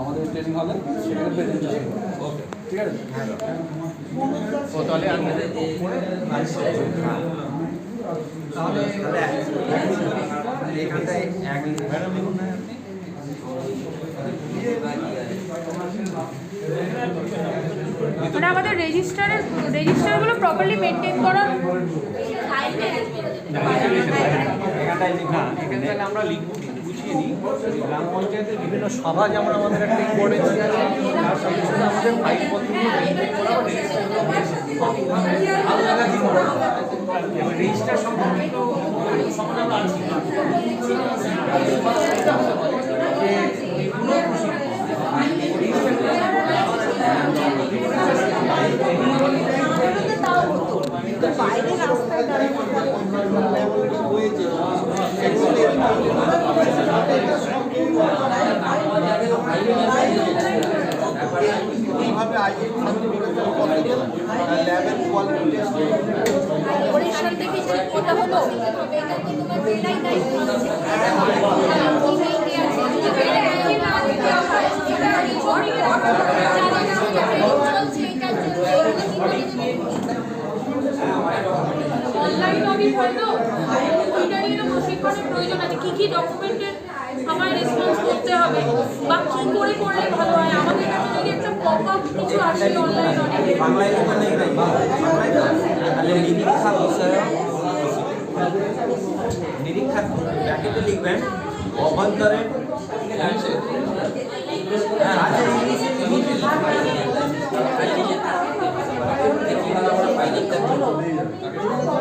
আমাদের ট্রেনিং হলে সেখানে প্রেজেন্টেশন ওকে ঠিক আছে? ও তাহলে আপনাদের তাহলে এখানটায় এক ম্যাডাম লিখুন মানে আমাদের রেজিস্টারের রেজিস্টারগুলো প্রপারলি মেনটেন করার এখানটায় আমরা লিখব। নিই গ্রাম পঞ্চায়েতের বিভিন্ন সভা যেমন আমাদের একটা ইম্পর্টেন্স আছে তার সাথে সাথে আমাদের ফাইল পত্রগুলো মেনটেন রেজিস্টার সম্পর্কিত আমরা আছি যে এগুলো এইভাবে আইএল সার্টিফিকেশন কত ল্যাবের কোয়ালিটি টেস্ট অপারেশন থেকে ঠিক কথা হলো অনলাইন অডিট হয় তো ওইটা নিয়ে তো প্রশিক্ষণের আমায় রেসপন্স করতে হবে বা কি করে করলে ভালো হয় আমাদের কাছে যদি একটা পপ আপ কিছু আসে অনলাইন অডিটে বাংলায় বাংলায় নিরীক্ষা ব্র্যাকেটে লিখবেন, অভ্যন্তরে হ্যাঁ আছে। ইংলিশে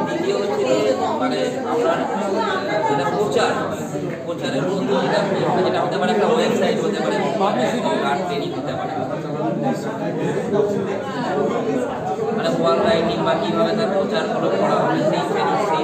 দ্বিতীয় হচ্ছে মানে আমরা যেটা প্রচার প্রচারের মধ্যে যেটা হতে পারে একটা হতে পারে ট্রেনিং হতে পারে মানে ওয়াল রাইটিং বা কীভাবে তার প্রচারগুলো করা হবে, সেই সেই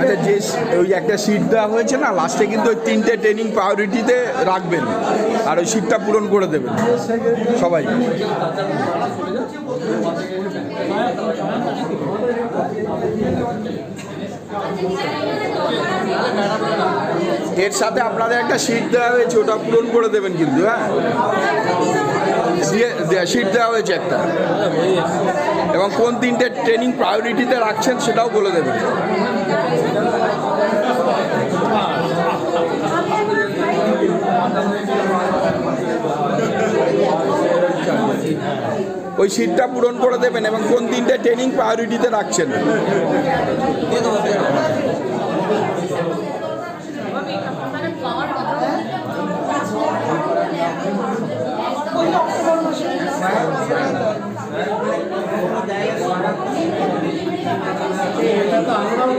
আচ্ছা যে ওই একটা সিট দেওয়া হয়েছে না লাস্টে কিন্তু ওই তিনটে ট্রেনিং প্রায়োরিটিতে রাখবেন। আর ওই সিটটা পূরণ করে দেবেন সবাই। এর সাথে আপনাদের একটা সিট দেওয়া হয়েছে, ওটা পূরণ করে দেবেন কিন্তু হ্যাঁ? সিট দেওয়া হয়েছে একটা। এবং কোন তিনটে ট্রেনিং প্রায়োরিটিতে রাখছেন সেটাও বলে দেবেন। ওই সিটটা পূরণ করে দেবেন এবং কোন তিনটে ট্রেনিং প্রায়োরিটিতে রাখছেন? আমার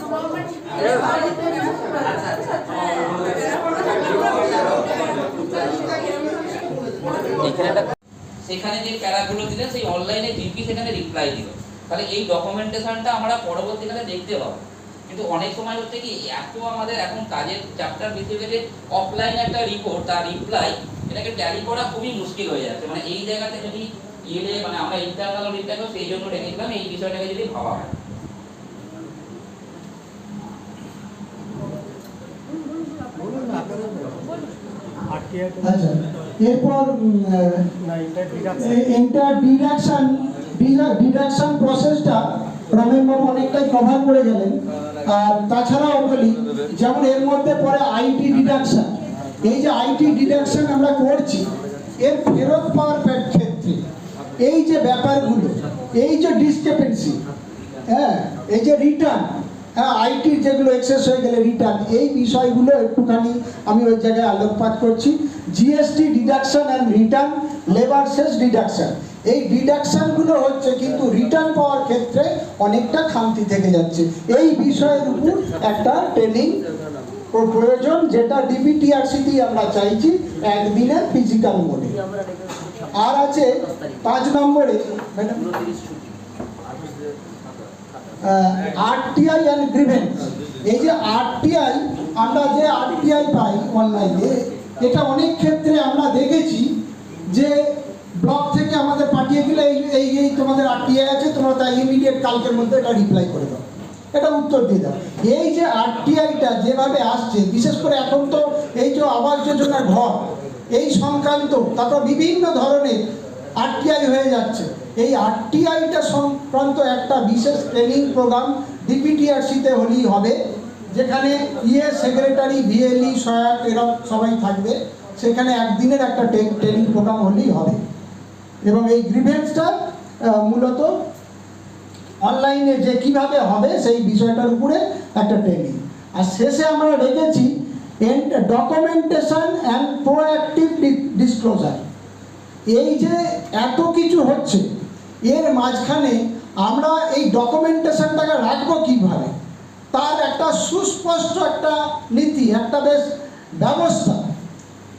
সেখানে যে প্যারাগুলো দিলেন সেই অনলাইনে জিপি সেখানে রিপ্লাই দিল। তাহলে এই ডকুমেন্টেশনটা আমরা পরবর্তীকালে দেখতে পাবো। কিন্তু অনেক সময় হচ্ছে কি, এত আমাদের এখন কাজের চ্যাপ্টার বেশি গেছে অফলাইন একটা রিপোর্ট তার রিপ্লাই এটাকে ট্যালি করা খুবই মুশকিল হয়ে যাচ্ছে। মানে এই জায়গাতে যদি ইয়ে মানে আমরা ইন্টারনাল অডিটটাকেও সেই জন্য রেখেছিলাম এই বিষয়টাকে যদি ভাবা হয়। আচ্ছা এরপর ইন্টার ডিডাকশন ডিডাকশন প্রসেসটা রমেন বাবু অনেকটাই কভার করে গেলেন। আর তাছাড়াও বলি যেমন এর মধ্যে পরে আইটি ডিডাকশন এই যে আইটি ডিডাকশন আমরা করছি এর ফেরত পাওয়ার ক্ষেত্রে এই যে ব্যাপারগুলো এই যে ডিসক্রিপেন্সি হ্যাঁ এই যে রিটার্ন হ্যাঁ আইটির যেগুলো এক্সেস হয়ে গেলে রিটার্ন এই বিষয়গুলো একটুখানি আমি ওই জায়গায় আলোকপাত করছি। GST deduction and return labour cess deduction এই ডিডাকশনগুলো হচ্ছে কিন্তু রিটার্ন পাওয়ার ক্ষেত্রে অনেকটা খামতি থেকে যাচ্ছে। এই বিষয়ের উপর একটা ট্রেনিং প্রয়োজন, যেটা ডিবিটিআরসিতেই আমরা চাইছি একদিনের ফিজিক্যাল মোডে আর আছে পাঁচ নম্বরে ম্যাডাম আরটিআই অ্যান্ড গ্রিভেন্স এই যে আরটিআই আমরা যে আরটিআই পাই অনলাইনে এটা অনেক ক্ষেত্রে আমরা দেখেছি যে ব্লক থেকে আমাদের পাঠিয়ে দিলে এই এই এই তোমাদের আরটিআই আছে, তোমরা তাই ইমিডিয়েট কালকের মধ্যে এটা রিপ্লাই করে দাও। এটা উত্তর দিয়ে দাও। এই যে আরটিআইটা যেভাবে আসছে, বিশেষ করে এখন তো এই যে আবাস যোজনার ঘর, এই সংক্রান্ত, তারপর বিভিন্ন ধরনের আরটিআই হয়ে যাচ্ছে। এই আরটিআইটা সংক্রান্ত একটা বিশেষ ট্রেনিং প্রোগ্রাম ডিপিটিআরসিতে হলেই হবে, যেখানে ইয়ে সেক্রেটারি ভিএলই সহায়ক এরা সবাই থাকবে। সেখানে একদিনের একটা ট্রেনিং প্রোগ্রাম হলেই হবে। এবং এই গ্রিভেন্সটা মূলত অনলাইনে যে কীভাবে হবে সেই বিষয়টার উপরে একটা ট্রেনিং আর শেষে আমরা রেখেছি ডকুমেন্টেশন অ্যান্ড প্রোঅ্যাক্টিভ ডিসক্লোজার এই যে এত কিছু হচ্ছে, এর মাঝখানে আমরা এই ডকুমেন্টেশনটাকে রাখব কীভাবে? তার একটা সুস্পষ্ট একটা নীতি, একটা বেশ ব্যবস্থা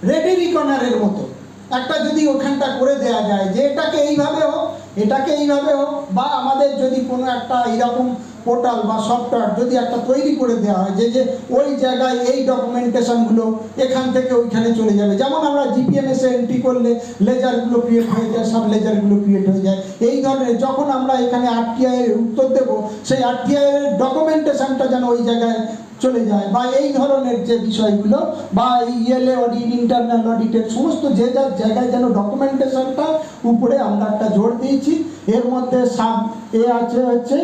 রেডি রিকনারের মতো। একটা যদি ওখানটা করে দেয়া যায় যে এটাকে এইভাবে হোক, এটাকে এইভাবে হোক, বা আমাদের যদি কোনো একটা এরকম পোর্টাল বা সফটওয়্যার যদি একটা তৈরি করে দেওয়া হয়, যে যে, ওই জায়গায় এই ডকুমেন্টেশনগুলো এখান থেকে ওইখানে চলে যাবে। যেমন আমরা জিপিএমএসে এন্ট্রি করলে লেজারগুলো ক্রিয়েট হয়ে যায়, সব লেজারগুলো ক্রিয়েট হয়ে যায়। এই ধরনের যখন আমরা এখানে আরটিআই এর উত্তর দেব, সেই আরটিআইয়ের ডকুমেন্টেশনটা যেন ওই জায়গায় চলে যায় বা এই ধরনের যে বিষয়গুলো বা ইএলএ অডিট ইন্টারনাল অডিটের সমস্ত যে যার জায়গায় যেন ডকুমেন্টেশনটা উপরে আমরা একটা জোর দিয়েছি। এর মধ্যে সাব এ আছে হচ্ছে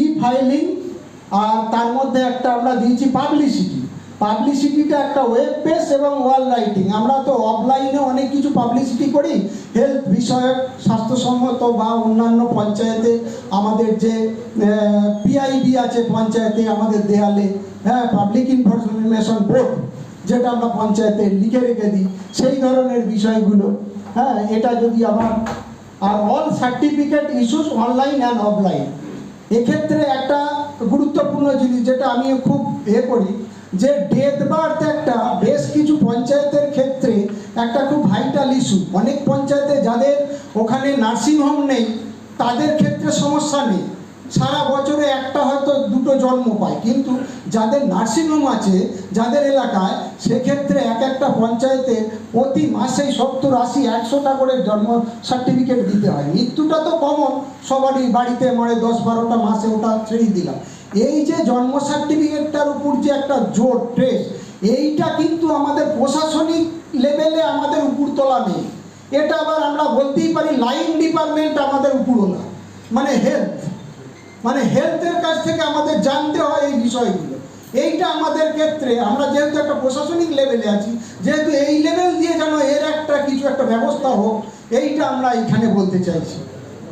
ই ফাইলিং আর তার মধ্যে একটা আমরা দিয়েছি পাবলিসিটি পাবলিসিটিটা একটা ওয়েব পেজ এবং ওয়াল রাইটিং আমরা তো অফলাইনে অনেক কিছু পাবলিসিটি করি। হেলথ বিষয়ক, স্বাস্থ্যসম্মত বা অন্যান্য পঞ্চায়েতে আমাদের যে পিআইবি আছে পঞ্চায়েতে আমাদের দেয়ালে হ্যাঁ পাবলিক ইনফরমেশন বোর্ড যেটা আমরা পঞ্চায়েতে লিখে রেখে দিই, সেই ধরনের বিষয়গুলো হ্যাঁ এটা যদি আবার, আর all certificate issues online and offline এক্ষেত্রে একটা গুরুত্বপূর্ণ জিনিস যেটা আমি খুব এ করি, যে ডেথ বার্থ একটা বেশ কিছু পঞ্চায়েতের ক্ষেত্রে একটা খুব ভাইটাল ইস্যু অনেক পঞ্চায়েতে যাদের ওখানে নার্সিংহোম নেই, তাদের ক্ষেত্রে সমস্যা নেই। সারা বছরে একটা হয়তো দুটো জন্ম পায়। কিন্তু যাদের নার্সিংহোম আছে, যাদের এলাকায়, সেক্ষেত্রে এক একটা পঞ্চায়েতে প্রতি মাসেই সত্তর, আশি, একশোটা করে জন্ম সার্টিফিকেট দিতে হয়। মৃত্যুটা তো কমন সবারই বাড়িতে মরে দশ বারোটা মাসে ওটা ছেড়েই দিলাম। এই যে জন্ম সার্টিফিকেটটার উপর যে একটা জোর ট্রেস এইটা কিন্তু আমাদের প্রশাসনিক লেভেলে আমাদের উপর তোলা নেই। এটা আবার আমরা বলতেই পারি লাইন ডিপার্টমেন্ট আমাদের উপরও না। মানে হেলথ মানে হেলথের কাছ থেকে আমাদের জানতে হয় এই বিষয়গুলো। এইটা আমাদের ক্ষেত্রে, আমরা যেহেতু একটা প্রশাসনিক লেভেলে আছি, যেহেতু এই লেভেল দিয়ে যেন এর একটা কিছু একটা ব্যবস্থা হোক, এইটা আমরা এখানে বলতে চাইছি।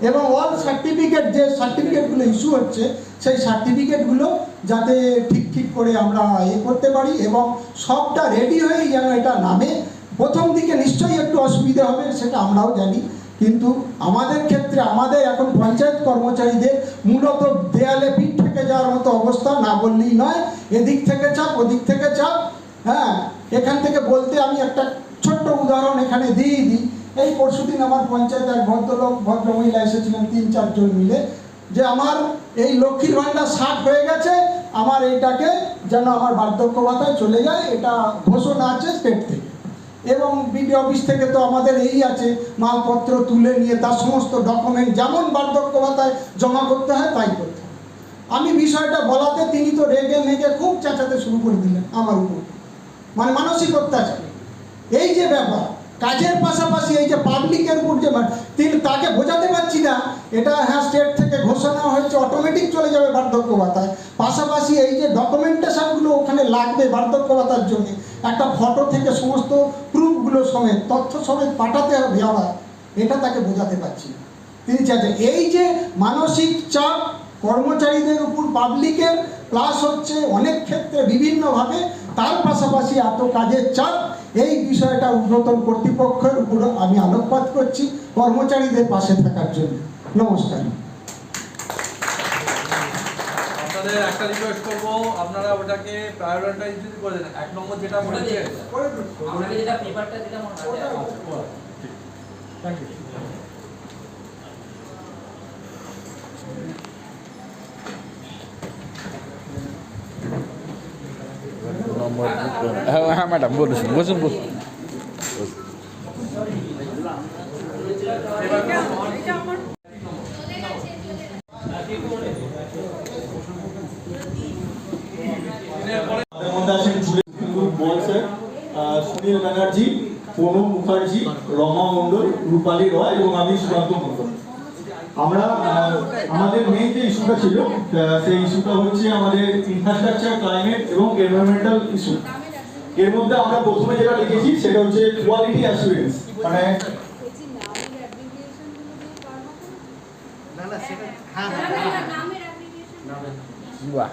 এবং অল সার্টিফিকেট যে সার্টিফিকেটগুলো ইস্যু হচ্ছে, সেই সার্টিফিকেটগুলো যাতে ঠিক ঠিক করে আমরা এ করতে পারি এবং সবটা রেডি হয়েই যেন এটা নামে। প্রথম দিকে নিশ্চয়ই একটু অসুবিধা হবে, সেটা আমরাও জানি। কিন্তু আমাদের ক্ষেত্রে আমাদের এখন পঞ্চায়েত কর্মচারীদের মূলত দেয়ালে পিঠ থেকে যাওয়ার মতো অবস্থা না বললেই নয়। এদিক থেকে চাপ, ওদিক থেকে চাপ। হ্যাঁ এখান থেকে বলতে আমি একটা ছোট্ট উদাহরণ এখানে দিয়ে দিই। এই পরশুদিন আমার পঞ্চায়েত এক ভদ্রলোক, ভদ্রমহিলা এসেছিলেন তিন, চারজন মিলে যে আমার এই লক্ষ্মীর ভাণ্ডার ষাট হয়ে গেছে, আমার এইটাকে যেন আমার বার্ধক্য ভাতায় চলে যায়, এটা ঘোষণা আছে স্টেট থেকে। এবং বিডি অফিস থেকে তো আমাদের এই আছে, মালপত্র তুলে নিয়ে তার সমস্ত ডকুমেন্ট যেমন বার্ধক্য ভাতায় জমা করতে হয় তাই করতে আমি বিষয়টা বলাতে তিনি তো রেগে মেগে খুব চেঁচাতে শুরু করে দিলেন আমার উপর। মানে মানসিক অত্যাচার। এই যে ব্যাপার, কাজের পাশাপাশি এই যে পাবলিকের উপর যে তিনি তাকে বোঝাতে পারছি না, এটা হ্যাঁ স্টেট থেকে ঘোষণা হয়েছে অটোমেটিক চলে যাবে বার্ধক্য ভাতায়। পাশাপাশি এই যে ডকুমেন্টেশনগুলো ওখানে লাগবে বার্ধক্য ভাতার জন্য একটা ফটো থেকে সমস্ত প্রুফগুলো সমেত, তথ্য সমেত পাঠাতে হবে আমরা। এটা তাকে বোঝাতে পারছি। তিনি চাইছেন এই যে মানসিক চাপ কর্মচারীদের উপর পাবলিকের, প্লাস হচ্ছে অনেক ক্ষেত্রে বিভিন্নভাবে তার পাশাপাশি এত কাজের চাপ, এই বিষয়টা ঊর্ধ্বতন কর্তৃপক্ষের উপর আমি আলোকপাত করছি কর্মচারীদের পাশে থাকার জন্য। নমস্কার। আপনাদের একটা রিকোয়েস্ট করব আপনারা ওটাকে প্রায়োরিটাইজ যদি করে দেন এক নম্বর যেটা বলেছে আপনাকে যেটা পেপারটা দিলাম ওটা থ্যাংক ইউ হ্যাঁ হ্যাঁ ম্যাডাম বলুন বসুন বসুন আমাদের মধ্যে আছেন জুড়ে সিন্ধু বল স্যার আহ, সুনীল ব্যানার্জি প্রণব মুখার্জি রমা মণ্ডল রূপালী রয় এবং আমি সুকান্ত মণ্ডল। আমরা আহ, আমাদের মেইন যে ইস্যুটা ছিল সেই ইস্যুটা হচ্ছে আমাদের ইনফ্রাস্ট্রাকচার ক্লাইমেট এবং এনভায়রনমেন্টাল ইস্যু এর মধ্যে আমরা প্রথমে যেটা লিখেছি সেটা হচ্ছে কোয়ালিটি অ্যাসুরেন্স মানে বাহ।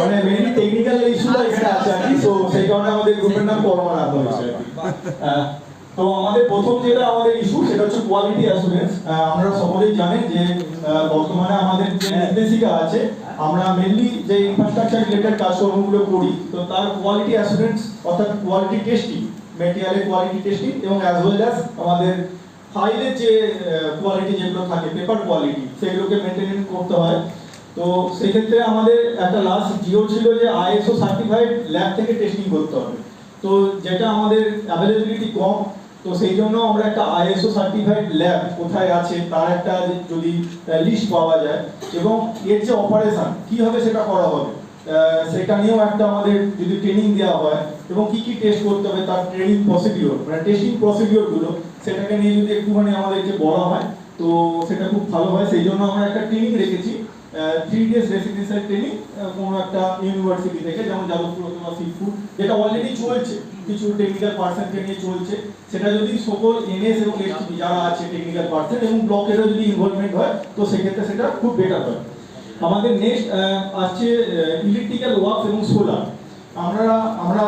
মানে মেইনলি টেকনিক্যাল ইস্যুটা এখানে আছে আর কি তো সেই কারণে আমাদের গ্রুপের নাম পরমা রাখা হয়েছে আর কি। আহ, তো আমাদের প্রথম যেটা আমাদের ইস্যু সেটা হচ্ছে কোয়ালিটি অ্যাসুরেন্স আপনারা সকলেই জানেন যে বর্তমানে আমাদের যে নির্দেশিকা আছে আমরা মেনলি যে ইনফ্রাস্ট্রাকচার রিলেটেড কাজকর্মগুলো করি তো তার কোয়ালিটি অ্যাসুরেন্স অর্থাৎ কোয়ালিটি টেস্টিং মেটেরিয়ালের কোয়ালিটি টেস্টিং এবং অ্যাজ ওয়েল অ্যাজ আমাদের ফাইলের যে কোয়ালিটি যেগুলো থাকে পেপার কোয়ালিটি সেগুলোকে মেনটেন করতে হয়। তো সেক্ষেত্রে আমাদের একটা লাস্ট জিও ছিল যে আইএসও সার্টিফাইড ল্যাব থেকে টেস্টিং করতে হবে। তো যেটা আমাদের অ্যাভেলেবিলিটি কম, তো সেই জন্য আমরা একটা আইএসও সার্টিফাইড ল্যাব কোথায় আছে, তার একটা যদি লিস্ট পাওয়া যায় এবং এর যে অপারেশন কীভাবে সেটা করা হবে সেটা নিয়েও একটা আমাদের যদি ট্রেনিং দেওয়া হয় এবং কি কি টেস্ট করতে হবে, তার ট্রেনিং প্রসিডিওর মানে টেস্টিং প্রসিডিওরগুলো সেটাকে নিয়ে যদি একটুখানি আমাদেরকে বলা হয়, তো সেটা খুব ভালো হয়। সেই জন্য আমরা একটা ট্রেনিং রেখেছি। থ্রি ডেজ রেসিডেন্সিয়াল ট্রেনিং কোনো একটা ইউনিভার্সিটি থেকে, যেমন যাদবপুর অথবা শিবপুর যেটা অলরেডি চলছে। কিছু টেকনিক্যাল পার্সনকে নিয়ে চলছে। সেটা যদি সকল এনএস এবং এসটিপি যারা আছে টেকনিক্যাল পার্সন এবং ব্লকেরও যদি ইনভলভমেন্ট হয়, তো সেক্ষেত্রে সেটা খুব বেটার হয়। আমাদের নেক্সট আসছে ইলেকট্রিক্যাল ওয়ার্কস এবং সোলার আমরা আমরা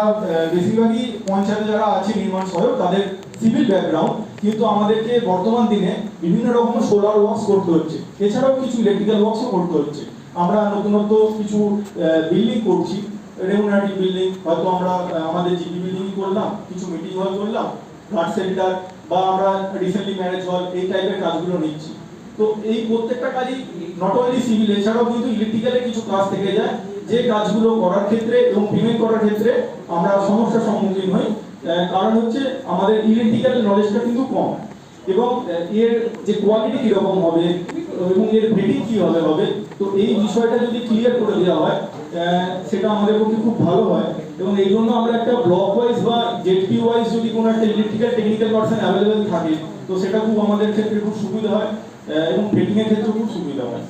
বেশিরভাগই পঞ্চায়েতে যারা আছে নির্মাণ সহায়ক তাদের সিভিল ব্যাকগ্রাউন্ড কিন্তু আমাদেরকে বর্তমান দিনে বিভিন্ন রকম সোলার ওয়ার্কস করতে হচ্ছে। এছাড়াও কিছু ইলেকট্রিক্যাল ওয়ার্কসও করতে হচ্ছে। আমরা নতুনত্ব কিছু বিল্ডিং করছি। রেমুনারি বিল্ডিং হয়তো আমরা আমাদের জিপি বিল্ডিং করলাম, কিছু মিটিং হল করলাম ফ্লাড সেন্টার বা আমরা রিসেন্টলি ম্যারেজ হল এই টাইপের কাজগুলো নিচ্ছি। তো এই প্রত্যেকটা কাজই নট অনলি সিভিল এছাড়াও কিন্তু ইলেকট্রিক্যালের কিছু কাজ থেকে যায়, যে কাজগুলো করার ক্ষেত্রে এবং পেমেন্ট করার ক্ষেত্রে আমরা সমস্যার সম্মুখীন হই। কারণ হচ্ছে আমাদের ইলেকট্রিক্যাল নলেজটা কিন্তু কম। এবং এর যে কোয়ালিটি কীরকম হবে, এবং এর ভেটিং কীভাবে হবে হবে, তো এই বিষয়টা যদি ক্লিয়ার করে দেওয়া হয় সেটা আমাদের পক্ষে খুব ভালো হয়। এবং এই জন্য আমরা একটা ব্লক ওয়াইজ বা জেডপি ওয়াইজ যদি কোনো একটা ইলেকট্রিক্যাল টেকনিক্যাল পার্সন অ্যাভেলেবেল থাকে, তো সেটা খুব আমাদের ক্ষেত্রে খুব সুবিধা হয় এবং ফিটিং এর ক্ষেত্রে খুব সুবিধা হয়।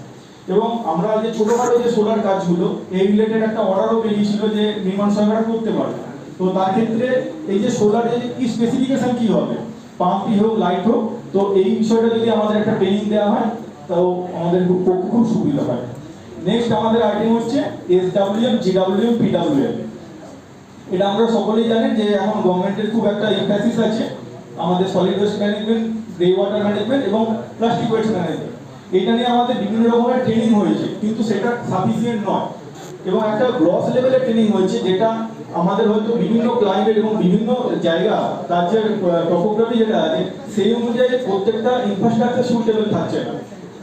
এবং আমরা যে ছোটোখাটো যে সোলার কাজগুলো, এই রিলেটেড একটা অর্ডারও বেরিয়েছিল যে নির্মাণ সরকার করতে পারবে। তো তার ক্ষেত্রে এই যে সোলারে কি স্পেসিফিকেশন কি হবে? পাম্পই হোক লাইট হোক, তো এই বিষয়টা যদি আমাদের একটা ট্রেনিং দেওয়া হয়, তো আমাদের খুব খুব সুবিধা হয়। নেক্সট আমাদের আইটেম হচ্ছে এস ডাব্লিউএম পি ডাব্লিউএম এটা আমরা সকলেই জানেন যে এখন গভর্নমেন্টের খুব একটা এমফ্যাসিস আছে আমাদের solid waste management grey water management এবং প্লাস্টিক ওয়েস্ট ম্যানেজমেন্ট এটা নিয়ে আমাদের বিভিন্ন রকমের ট্রেনিং হয়েছে, কিন্তু সেটা সাফিসিয়েন্ট নয়। এবং একটা গ্রস লেভেলের ট্রেনিং হয়েছে, যেটা আমাদের হয়তো বিভিন্ন ক্লাইমেট এবং বিভিন্ন জায়গা তার যে টপোগ্রাফি যেটা আছে, সেই অনুযায়ী প্রত্যেকটা ইনফ্রাস্ট্রাকচার সুইটেবল থাকছে না।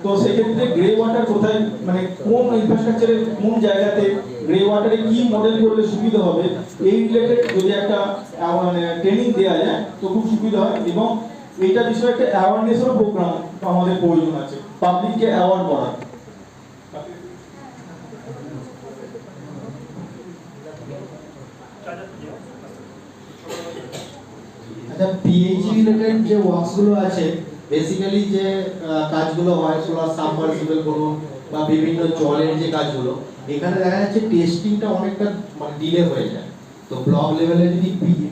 তো সেক্ষেত্রে গ্রে ওয়াটার কোথায় মানে কোন ইনফ্রাস্ট্রাকচারের কোন জায়গাতে গ্রে ওয়াটারে কি মডেল করলে সুবিধা হবে, এই রিলেটেড যদি একটা মানে ট্রেনিং দেওয়া যায়, তো খুব সুবিধা হয় এবং এইটা বিষয়ে একটা অ্যাওয়ারনেসেরও প্রোগ্রাম আমাদের প্রয়োজন আছে পাবলিককে অ্যাওয়ার্ড করা আচ্ছা পিএইচই রিলেটেড যে ওয়ার্কসগুলো আছে বেসিক্যালি যে কাজগুলো হয় সোলার সাবমার্সিবল বলুন বা বিভিন্ন জলের যে কাজগুলো, এখানে দেখা যাচ্ছে টেস্টিংটা অনেকটা মানে ডিলে হয়ে যায়। তো ব্লক লেভেলে যদি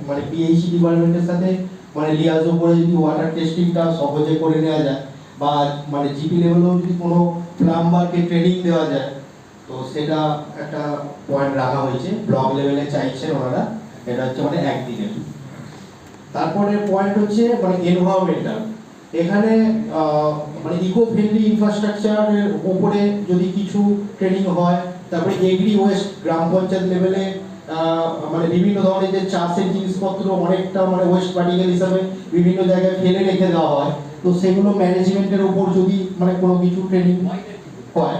মানে পিএইচি ডিপার্টমেন্টের সাথে মানে লিয়াজো করে যদি ওয়াটার টেস্টিংটা সহজে করে নেওয়া যায়, বা মানে জিপি লেভেলেও যদি কোনো প্লাম্বারকে ট্রেনিং দেওয়া যায়, তো সেটা একটা পয়েন্ট রাখা হয়েছে। ব্লক লেভেলে চাইছেন ওনারা, এটা হচ্ছে মানে একদিনের। তারপরে পয়েন্ট হচ্ছে মানে এনভায়রনমেন্টাল এখানে মানে ইকো ফ্রেন্ডলি ইনফ্রাস্ট্রাকচারের উপরে যদি কিছু ট্রেনিং হয়, তারপরে এগ্রি ওয়েস্ট গ্রাম পঞ্চায়েত লেভেলে মানে বিভিন্ন ধরনের যে চাষের জিনিসপত্র অনেকটা মানে ওয়েস্ট পার্টিকেল হিসাবে বিভিন্ন জায়গায় ফেলে রেখে দেওয়া হয়, তো সেগুলো ম্যানেজমেন্টের উপর যদি মানে কোনো কিছু ট্রেনিং হয়,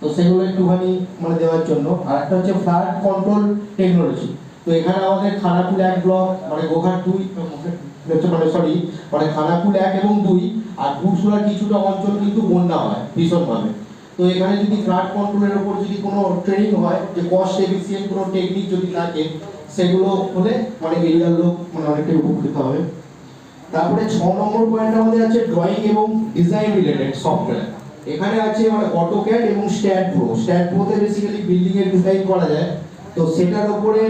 তো সেগুলো একটুখানি মানে দেওয়ার জন্য। আর একটা হচ্ছে ফ্লাড কন্ট্রোল টেকনোলজি তো এখানে আমাদের খানাকুল এক ব্লক মানে গোঘাট দুই মানে সরি মানে খানাকুল এক এবং দুই, আর ঘুরসুলার কিছুটা অঞ্চল কিন্তু বন্যা হয়, ভীষণভাবে। তো এখানে যদি ফ্লাড কন্ট্রোলের উপর যদি কোনো ট্রেনিং হয়, যে কস্ট এফিসিয়েন্ট কোনো টেকনিক যদি থাকে, সেগুলো হলে মানে এরিয়ার লোক মানে অনেকটাই উপকৃত হবে। তারপরে ছ নম্বর পয়েন্ট আমাদের আছে ড্রয়িং এবং ডিজাইন রিলেটেড সফটওয়্যার এখানে আছে মানে অটোক্যাড এবং স্ট্যাট প্রো স্ট্যাট প্রোতে বেসিক্যালি বিল্ডিং এর ডিজাইন করা যায়। তো সেটার উপরে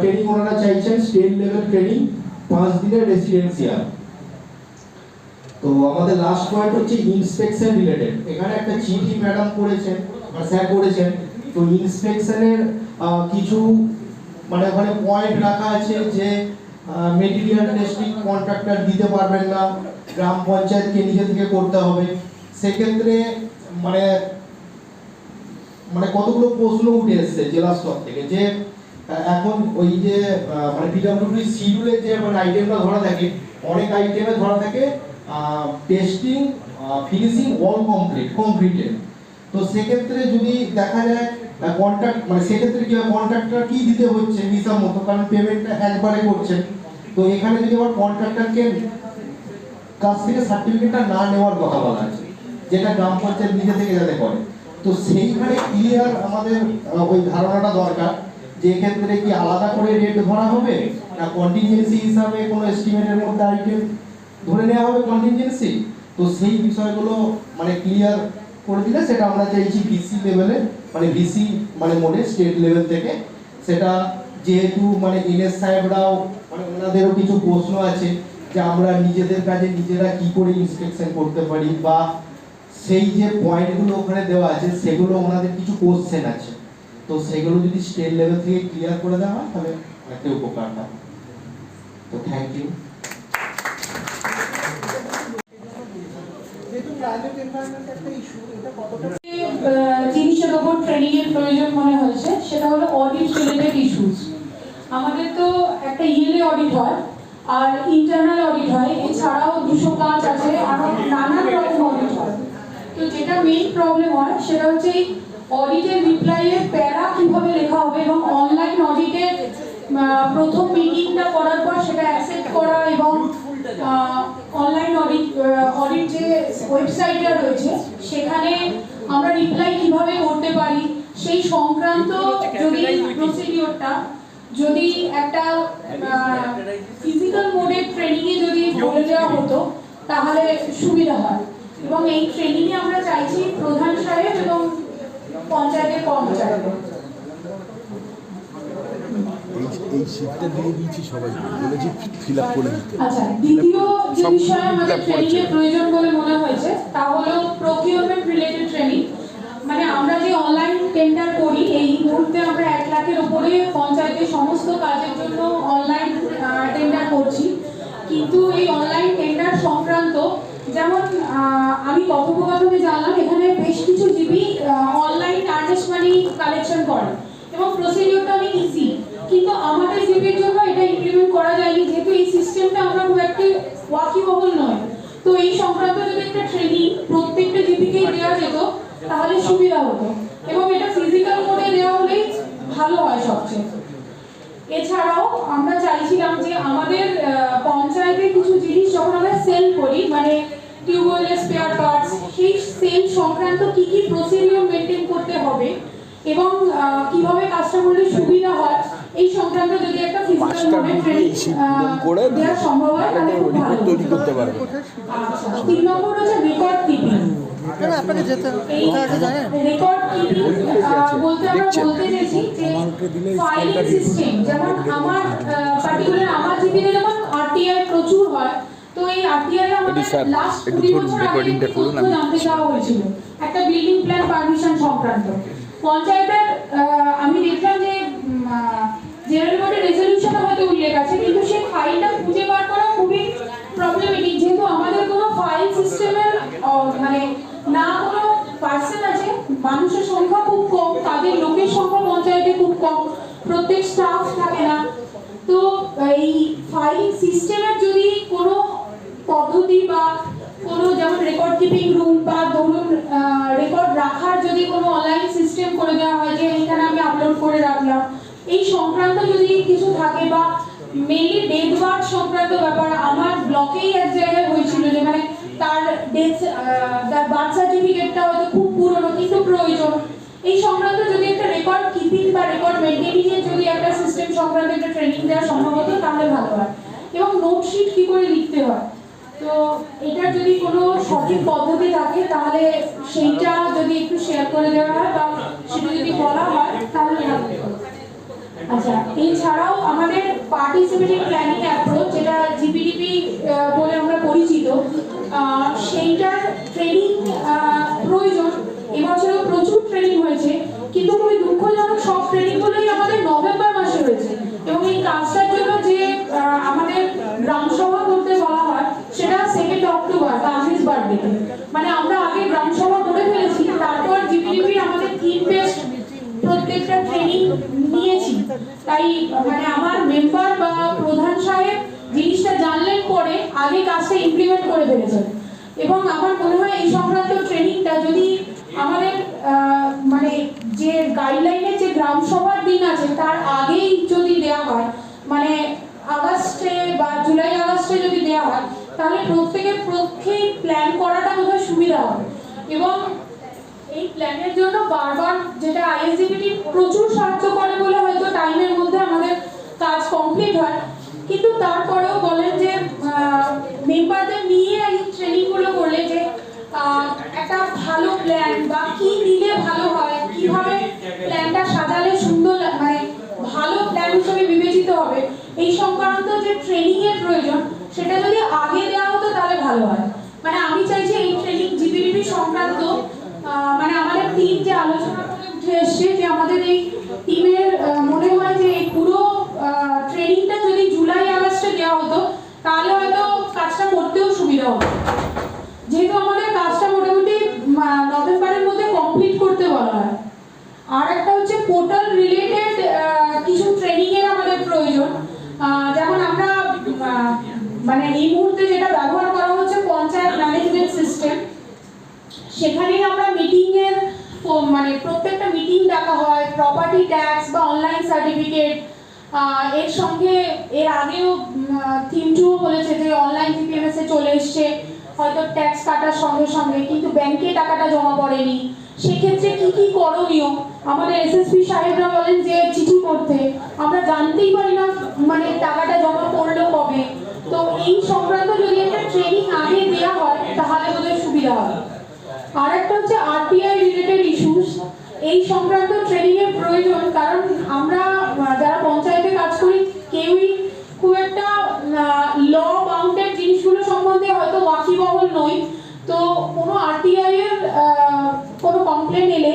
ট্রেনিং ওনারা চাইছেন স্টেট লেভেল ট্রেনিং পাঁচ দিনের রেসিডেন্সিয়াল তো আমাদের লাস্ট পয়েন্ট হচ্ছে ইন্সপেকশন রিলেটেড এখানে একটা চিঠি ম্যাডাম করেছেন, বা স্যার করেছেন। তো ইন্সপেকশনের কিছু মানে ওখানে পয়েন্ট রাখা আছে যে মেটেরিয়াল টেস্টিং কন্ট্রাক্টর দিতে পারবেন না, গ্রাম পঞ্চায়েতকে নিজে থেকে করতে হবে। সেক্ষেত্রে মানে মানে কতগুলো প্রশ্ন উঠে এসেছে জেলা স্তর থেকে, যে এখন ওই যে মানে পিডব্লিউডি শিডিউলে যে মানে আইটেমটা ধরা থাকে, অনেক আইটেমে ধরা থাকে testing finishing all complete completed তো সেক্ষেত্রে যদি দেখা যায় কন্ট্রাক্ট মানে সেক্ষেত্রে কি কন্ট্রাক্টর কি দিতে হচ্ছে হিসাব মতো? কারণ পেমেন্টটা একবারে করছেন। তো এখানে যদি আবার কন্ট্রাক্টরকে কাছ থেকে সার্টিফিকেটটা না নেওয়ার কথা বলা আছে, যেটা গ্রাম পঞ্চায়েত নিজে থেকে যাতে করে। তো সেইখানে ক্লিয়ার আমাদের ওই ধারণাটা দরকার যে ক্ষেত্রে কি আলাদা করে রেট ধরা হবে না কন্টিনজেন্সি হিসাবে কোনো এস্টিমেটের মধ্যে আইটেম ধরে নেওয়া হবে কন্টিনজেন্সি তো সেই বিষয়গুলো মানে ক্লিয়ার করে দিলে সেটা আমরা চাইছি ভিসি লেভেলে মানে ভিসি মানে মোডে স্টেট লেভেল থেকে। সেটা যেহেতু মানে এনএস সাহেবরাও মানে ওনাদেরও কিছু প্রশ্ন আছে যে আমরা নিজেদের কাজে নিজেরা কি করে ইন্সপেকশন করতে পারি বা সেই যে পয়েন্টগুলো ওখানে দেওয়া আছে সেগুলো ওনাদের কিছু কোশ্চেন আছে। তো সেগুলো যদি স্টেট লেভেল থেকে ক্লিয়ার করে দেওয়া হয় তাহলে অনেকটাই উপকার হয়। তো থ্যাংক ইউ একটা জিনিসের ওপর ট্রেনিং এর প্রয়োজন মনে হয়েছে সেটা হলো অডিট রিলেটেড ইস্যুস আমাদের তো একটা ইয়েলে অডিট হয় আর ইন্টারনাল অডিট হয়। এছাড়াও দুশো কাজ আছে আরও নানান রকম অডিট তো যেটা মেইন প্রবলেম হয়, সেটা হচ্ছে এই অডিটের রিপ্লাইয়ের প্যারা কীভাবে লেখা হবে এবং অনলাইন অডিটের প্রথম মিটিংটা করার পর সেটা অ্যাকসেপ্ট করা এবং অনলাইন অডিট অডিট যে ওয়েবসাইটটা রয়েছে, সেখানে আমরা রিপ্লাই কীভাবে করতে পারি, সেই সংক্রান্ত যদি প্রসিডিওরটা যদি একটা ফিজিক্যাল মোডে ট্রেনিংয়ে যদি বলে দেওয়া হতো, তাহলে সুবিধা হয়। এবং এই ট্রেনিংয়ে আমরা চাইছি প্রধান সাহেব এবং পঞ্চায়েতের কর্মচারী। এই শিটটা দিয়ে দিয়েছি সবাই বলেছি ফিল আপ করে দিতে। আচ্ছা দ্বিতীয় যে বিষয় আমাদের ট্রেনিং এর প্রয়োজন বলে মনে হয়েছে তা হলো প্রকিউরমেন্ট রিলেটেড ট্রেনিং মানে আমরা যে অনলাইন টেন্ডার করি এই মুহূর্তে আমরা এক লাখের উপরে পঞ্চায়েতের সমস্ত কাজের জন্য অনলাইন টেন্ডার করছি। কিন্তু এই অনলাইন টেন্ডার সংক্রান্ত যেমন আমি কথোপকথনে জানলাম, এখানে বেশ কিছু GB online earnest money collection করে। এবং প্রসিডিওরটা অনেক ইজি কিন্তু আমাদের জিপির জন্য এটা ইমপ্লিমেন্ট করা যায়নি, যেহেতু এই সিস্টেমটা আমরা খুব একটা ওয়াকিবহল নয়। তো এই সংক্রান্ত যদি একটা ট্রেনিং প্রত্যেকটা জিপিকেই দেওয়া যেত, তাহলে সুবিধা হতো। এবং এটা ফিজিক্যাল মোডে দেওয়া হলেই ভালো হয় সবচেয়ে। এছাড়াও আমরা চাইছিলাম যে আমাদের আহ, পঞ্চায়েতে কিছু জিনিস যখন আমরা সেল করি মানে টিউবওয়েলের স্পেয়ার পার্টস সেই সেল সংক্রান্ত কি কি প্রসিডিওর মেনটেন করতে হবে এবং কীভাবে কাজটা করলে সুবিধা হয় এই সংক্রান্ত যদি একটা ফিজিক্যাল করে দেওয়া সম্ভব হয় তাহলে খুব ভালো। তৈরি করতে পারবে। আচ্ছা তিন নম্বর হচ্ছে রেকর্ড কিপিং আপনাকে যেতে রেকর্ড কিপিং বলতে আমরা বলতে চাইছি যে ফাইলিং সিস্টেম যেমন আমার পার্টিকুলার আমার জিপিতে যেমন আরটিআই প্রচুর হয় তো এই আরটিআই আমাদের লাস্ট কুড়ি বছর রেকর্ডিংটা করুন, আমি- জানতে চাওয়া হয়েছিল। একটা বিল্ডিং প্ল্যান পারমিশন সংক্রান্ত। পঞ্চায়েতের আমি দেখলাম যে জেনারেল বোর্ডের রেজলিউশনে হয়তো উল্লেখ আছে কিন্তু সেই ফাইলটা খুঁজে বার করা খুবই প্রবলেমেটিক যেহেতু আমাদের কোনো ফাইল সিস্টেমের মানে না কোনো পার্সন আছে মানুষের সংখ্যা খুব কম, তাদের লোকের সংখ্যা পঞ্চায়েতে খুব কম, প্রত্যেক স্টাফ থাকে না। তো এই ফাইলিং সিস্টেমের যদি কোনো পদ্ধতি বা কোনো যেমন রেকর্ড কিপিং রুম বা ধরুন রেকর্ড রাখার যদি কোনো অনলাইন সিস্টেম করে দেওয়া হয় যে এখানে আমি আপলোড করে রাখলাম, এই সংক্রান্ত যদি কিছু থাকে বা মেইনলি ডেথ বার্থ সংক্রান্ত ব্যাপার, আমার ব্লকেই এক জায়গায় হয়েছিল যেখানে তার ডেথ তার বার্থ সার্টিফিকেটটা হয়তো খুব পুরনো, কিন্তু প্রয়োজন। এই সংক্রান্ত যদি একটা রেকর্ড কিপিং বা রেকর্ড মেনটেনিং এর যদি একটা সিস্টেম সংক্রান্ত একটা ট্রেনিং দেওয়া সম্ভব হতো, তাহলে ভালো হয়। এবং নোটশিট কী করে লিখতে হয়? তো এটার যদি কোনো সঠিক পদ্ধতি থাকে, তাহলে সেইটা যদি একটু শেয়ার করে দেওয়া হয় বা সেটা যদি বলা হয়, তাহলে। আচ্ছা এছাড়াও আমাদের পার্টিসিপেটিং প্ল্যানিং কাজটার জন্য যে আমাদের গ্রাম করতে বলা হয়, সেটা সেকেন্ড অক্টোবর আমিস বার্থডে মানে আমরা আগে গ্রাম করে ফেলেছি, তারপর জিপিডিপি আমাদের থিম বেস্ট প্রত্যেকটা ট্রেনিং নিয়েছি। তাই মানে আমার মেম্বার বা প্রধান সাহেব জিনিসটা জানলেন পরে আগে কাজটা ইমপ্লিমেন্ট করে ফেলেছেন। এবং আমার মনে হয় এই সংক্রান্ত ট্রেনিংটা যদি আমাদের মানে যে গাইডলাইনের যে গ্রাম সভার দিন আছে, তার আগেই যদি দেওয়া হয় মানে আগস্টে বা জুলাই আগস্টে যদি দেওয়া হয়, তাহলে প্রত্যেকের পক্ষেই প্ল্যান করাটা বোধহয় সুবিধা হবে। এবং এই প্ল্যানের জন্য বারবার যেটা আইএসডিপিটি প্রচুর সাহায্য করে বলে হয়তো টাইমের মধ্যে আমাদের কাজ কমপ্লিট হয়। কিন্তু তারপরেও বলেন যে মেম্বারদের নিয়ে এই ট্রেনিংগুলো করলে যে একটা ভালো প্ল্যান বা কি নিলে ভালো হয়, কীভাবে প্ল্যানটা সাজালে সুন্দর মানে ভালো প্ল্যান হিসেবে বিবেচিত হবে এই সংক্রান্ত যে ট্রেনিং এর প্রয়োজন, সেটা যদি আগে দেওয়া হতো তাহলে ভালো হয়। মানে আমি চাইছি এই ট্রেনিং জিপিডিপি সংক্রান্ত মানে আমাদের টিম যে আলোচনা করে উঠে এসছে যে আমাদের এই টিমের মনে হয় যে এই পুরো ট্রেনিংটা যদি জুলাই আগস্টে দেওয়া হতো, তাহলে হয়তো কাজটা করতেও সুবিধা হতো। যেহেতু আমাদের কাজটা মোটামুটি নভেম্বরের মধ্যে কমপ্লিট করতে বলা হয়। আর একটা হচ্ছে পোর্টাল রিলেটেড কিছু ট্রেনিং এর আমাদের প্রয়োজন আহ, যেমন আমরা আহ, মানে এই মুহূর্তে যেটা ব্যবহার করা হচ্ছে পঞ্চায়েত ম্যানেজমেন্ট সিস্টেম সেখানেই আমরা মিটিং এর মানে প্রত্যেকটা মিটিং ডাকা হয় প্রপার্টি ট্যাক্স বা অনলাইন সার্টিফিকেট এর সঙ্গে, এর আগেও থিম টু বলেছে যে অনলাইন জিপিএমএস চলে এসছে, হয়তো ট্যাক্স কাটার সঙ্গে সঙ্গে, কিন্তু ব্যাংকে টাকাটা জমা পড়েনি। সেক্ষেত্রে কি কি করণীয়? আমাদের এসএসপি সাহেবরা বলেন যে চিঠি করতে আমরা জানতেই পারি না মানে টাকাটা জমা পড়ল কবে। তো এই সংক্রান্ত যদি একটা ট্রেনিং আগে দেওয়া হয়, তাহলে ওদের সুবিধা হবে। আর একটা হচ্ছে আরটিআই রিলেটেড ইস্যুস এই সংক্রান্ত ট্রেনিং এর প্রয়োজন, কারণ আমরা আহ, যারা পঞ্চায়েতে কাজ করি কেউই খুব একটা ল বাউন্ডেড জিনিসগুলো সম্বন্ধে হয়তো ওয়াকিবহল নই তো কোনো আরটিআই এর আহ, কোনো কমপ্লেন এলে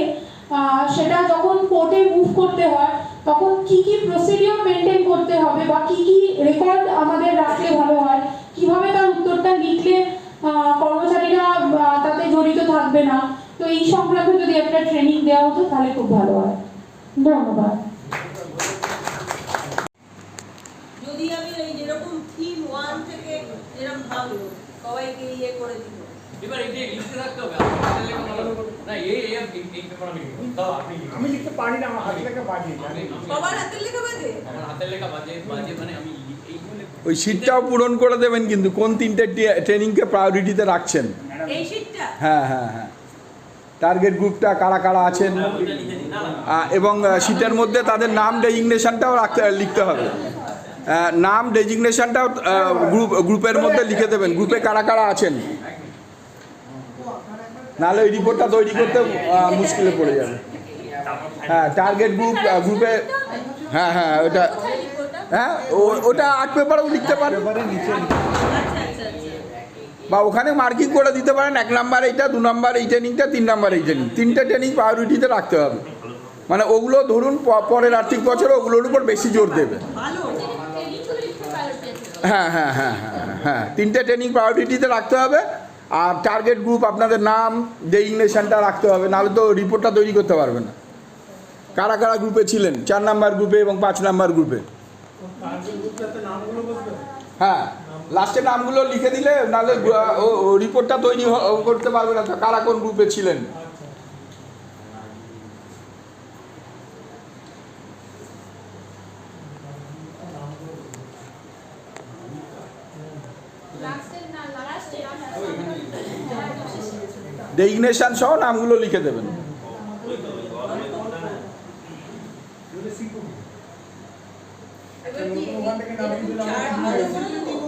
আহ, সেটা যখন কোর্টে মুভ করতে হয় তখন কি কি প্রসিডিওর মেনটেন করতে হবে বা কি কি রেকর্ড আমাদের রাখলে ভালো হয় কীভাবে তার উত্তরটা লিখলে আহ, কর্মচারীরা আহ, তাতে জড়িত থাকবে না তো এই সংক্রান্ত যদি একটা ট্রেনিং দেওয়া হতো তাহলে খুব ভালো হয়। ধন্যবাদ। যদি আমি এই যেরকম থিম ওয়ান থেকে এরকম ভাবলো সবাইকে ইয়ে করে দিব। এবার এটা লিখতে রাখতে হবে আপনি লেখা ভালো না এই এই এই- এই পেপার আমি লিখব। তাও আপনি আমি লিখতে পারি না আমার হাতে লেখা বাজে। সবার হাতের লেখা বাজে? আমার হাতের লেখা বাজে বাজে মানে আমি ওই সিটটাও পূরণ করে দেবেন কিন্তু কোন তিনটে ট্রেনিংকে প্রায়োরিটিতে রাখছেন? এই শীটটা হ্যাঁ হ্যাঁ হ্যাঁ। টার্গেট গ্রুপটা কারা কারা আছেন? এবং সিটের মধ্যে তাদের নাম ডেজিগনেশনটাও রাখতে, লিখতে হবে। নাম ডেজিগনেশনটাও গ্রুপ, গ্রুপের মধ্যে লিখে দেবেন। গ্রুপে কারা কারা আছেন? নাহলে ওই রিপোর্টটা তৈরি করতে মুশকিলে পড়ে যাবে। হ্যাঁ টার্গেট গ্রুপ গ্রুপে হ্যাঁ হ্যাঁ ওটা? হ্যাঁ ওটা আর্ট পেপারেও লিখতে আচ্ছা বা ওখানে মার্কিং করে দিতে পারেন, এক নাম্বার এইটা, দু নাম্বার এই ট্রেনিংটা, তিন নাম্বার এই ট্রেনিং। তিনটে ট্রেনিং প্রায়োরিটিতে রাখতে হবে। মানে ওগুলো ধরুন পরের আর্থিক বছরে ওগুলোর উপর বেশি জোর দেবে। হ্যাঁ হ্যাঁ হ্যাঁ হ্যাঁ হ্যাঁ তিনটে ট্রেনিং প্রায়োরিটিতে রাখতে হবে। আর টার্গেট গ্রুপ আপনাদের নাম ডেইগনেশনটা রাখতে হবে, নাহলে তো রিপোর্টটা তৈরি করতে পারবে না। কারা কারা গ্রুপে ছিলেন? চার নাম্বার গ্রুপে এবং পাঁচ নাম্বার গ্রুপে হ্যাঁ। লাস্টে নামগুলো লিখে দিলে নাহলে রিপোর্টটা তৈরি করতে পারবে না। কারা কোন গ্রুপে ছিলেন? ডেইগনেশন সহ নামগুলো লিখে দেবেন। কি এরকম চার্ট ভালো করে দেবো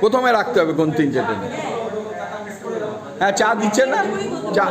প্রথমে রাখতে হবে কন্টিনজেন্টে হ্যাঁ চা দিচ্ছে না? চা।